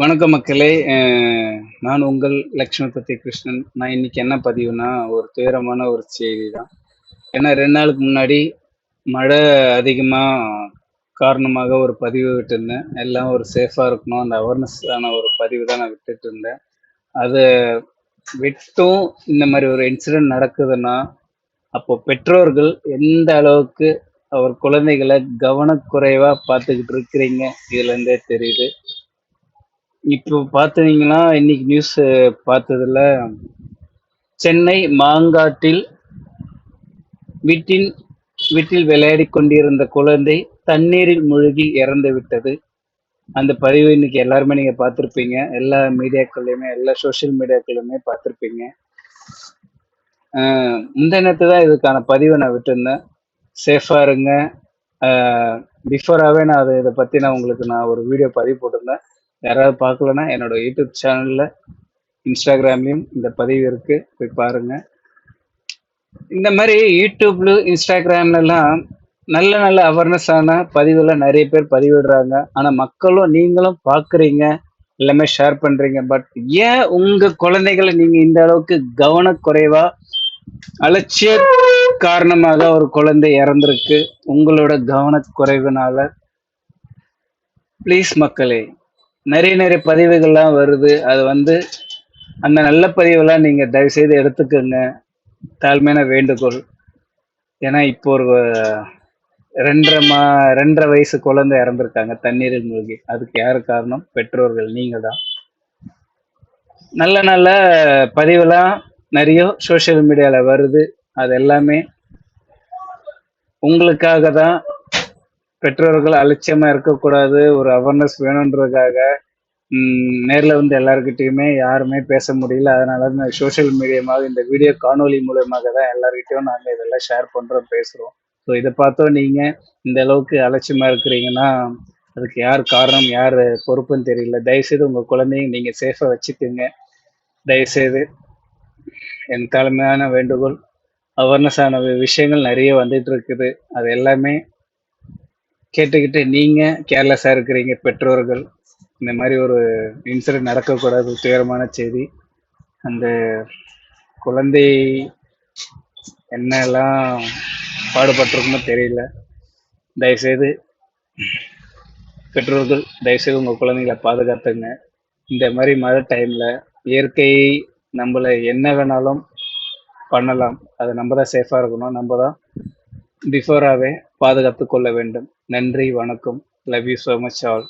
வணக்கம் மக்களே. நான் உங்கள் லக்ஷ்மிபதி கிருஷ்ணன். நான் இன்னைக்கு என்ன பதிவுனா ஒரு துயரமான ஒரு செய்தி தான் ஏன்னா ரெண்டு நாளுக்கு முன்னாடி மழை அதிகமாக காரணமாக ஒரு பதிவு விட்டுருந்தேன். எல்லாம் ஒரு சேஃபாக இருக்கணும். அந்த அவேர்னஸ் ஆன ஒரு பதிவு தான் நான் விட்டுட்டு இருந்தேன் அதை விட்டும் இந்த மாதிரி ஒரு இன்சிடென்ட் நடக்குதுன்னா அப்போ பெற்றோர்கள் எந்த அளவுக்கு அவர் குழந்தைகளை கவனக்குறைவாக பார்த்துக்கிட்டு இருக்கிறீங்க இதுலேருந்தே தெரியுது. இப்போ பார்த்தீங்கன்னா இன்னைக்கு நியூஸ் பார்த்ததுல சென்னை மாங்காட்டில் வீட்டின் வீட்டில் விளையாடி கொண்டிருந்த குழந்தை தண்ணீரில் மூழ்கி இறந்து விட்டது. அந்த பதிவு இன்னைக்கு எல்லாருமே நீங்க பார்த்துருப்பீங்க. எல்லா மீடியாக்கள்லையுமே எல்லா சோஷியல் மீடியாக்கள்லையுமே பார்த்துருப்பீங்க. இந்த நேரத்து தான் இதுக்கான பதிவை நான் விட்டுருந்தேன். சேஃபா இருங்க. பிஃபோராகவே நான் அதை இதை பற்றி நான் உங்களுக்கு நான் ஒரு வீடியோ பதிவு போட்டிருந்தேன். யாராவது பார்க்கலன்னா என்னோட யூடியூப் சேனலில் இன்ஸ்டாகிராம்லேயும் இந்த பதிவு இருக்குது போய் பாருங்கள் இந்த மாதிரி யூடியூப்ல இன்ஸ்டாகிராம்லலாம் நல்ல நல்ல அவேர்னஸ் ஆன பதிவுல நிறைய பேர் பதிவிடுறாங்க. ஆனால் மக்களும் நீங்களும் பார்க்குறீங்க எல்லாமே ஷேர் பண்ணுறீங்க பட் ஏன் உங்கள் குழந்தைகளை நீங்கள் இந்த அளவுக்கு கவனக்குறைவா அலட்சிய காரணமாக ஒரு குழந்தை இறந்திருக்கு? உங்களோட கவனக்குறைவுனால ப்ளீஸ் மக்களே நிறைய நிறைய பதிவுகள்லாம் வருது. அது வந்து அந்த நல்ல பதிவெல்லாம் நீங்கள் தயவுசெய்து எடுத்துக்கோங்க. தாழ்மையான வேண்டுகோள். ஏன்னா இப்போ ஒரு ரெண்டரை மா ரெண்டரை வயசு குழந்தை இறந்துருக்காங்க. தண்ணீரில் மூழ்கி. அதுக்கு யாரு காரணம்? பெற்றோர்கள். நீங்கள் தான் நல்ல நல்ல பதிவெல்லாம் நிறைய சோஷியல் மீடியாவில் வருது. அது எல்லாமே உங்களுக்காக தான் பெற்றோர்கள் அலட்சியமா இருக்கக்கூடாது ஒரு அவேர்னஸ் வேணுன்றதுக்காக நேரில் வந்து எல்லாருக்கிட்டையுமே யாருமே பேச முடியல. அதனால இந்த சோஷியல் மீடியமாக இந்த வீடியோ காணொலி மூலயமாக தான் எல்லாருக்கிட்டையும் நாங்கள் இதெல்லாம் ஷேர் பண்ணுறோம் பேசுகிறோம் ஸோ இதை பார்த்தோம் நீங்கள் இந்த அளவுக்கு அலட்சியமாக இருக்கிறீங்கன்னா அதுக்கு யார் காரணம் யார் பொறுப்புன்னு தெரியல. தயவுசெய்து உங்கள் குழந்தைங்க நீங்கள் சேஃபாக வச்சுக்கோங்க. தயவுசெய்து என் தலைமையான வேண்டுகோள் அவேர்னஸ் ஆன விஷயங்கள் நிறைய வந்துட்டு இருக்குது. அது எல்லாமே கேட்டுக்கிட்டு நீங்கள் கேர்லெஸ்ஸாக இருக்கிறீங்க பெற்றோர்கள் இந்த மாதிரி ஒரு இன்சிடென்ட் நடக்கக்கூடாது துயரமான செய்தி. அந்த குழந்தை என்னெல்லாம் பாடுபட்டிருக்குமோ தெரியல. தயவுசெய்து பெற்றோர்கள் தயவுசெய்து உங்கள் குழந்தைங்களை பாதுகாத்துங்க. இந்த மாதிரி மழை டைமில் இயற்கை நம்மளை என்ன வேணாலும் பண்ணலாம். அது நம்ம தான் சேஃபாக இருக்கணும். நம்ம தான் பிஃபோராகவே பாதுகாத்து கொள்ள வேண்டும். நன்றி வணக்கம். Love you so much all